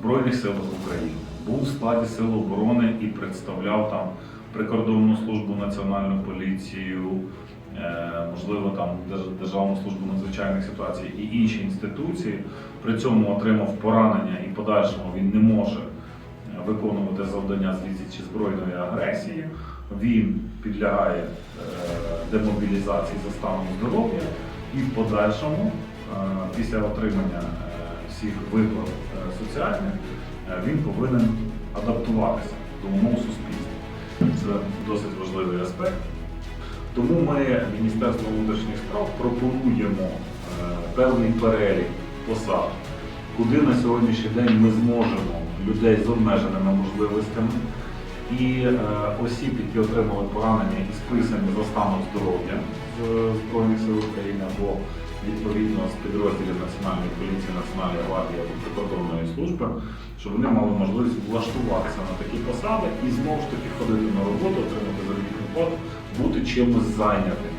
Збройних силах України, був в складі Сил оборони і представляв там прикордонну службу, національну поліцію, е, можливо, там Державну службу надзвичайних ситуацій і інші інституції. При цьому отримав поранення і подальшому він не може е, виконувати завдання з відсічі збройної агресії. Він підлягає е, демобілізації за станом здоров'я і в подальшому, після отримання всіх виплат е, соціальних, е, він повинен адаптуватися до умов суспільства. Це досить важливий аспект. Тому ми, Міністерство внутрішніх справ, пропонуємо е, певний перелік посад, куди на сьогоднішній день ми зможемо людей з обмеженими можливостями і е, осіб, які отримали поранення і списані за станом здоров'я з Збройних сил України або відповідно з підрозділів Національної поліції, Національної гвардії або прикордонної служби, щоб вони мали можливість влаштуватися на такі посади і знову ж таки ходити на роботу, отримати заробітну плату, бути чимось зайнятим.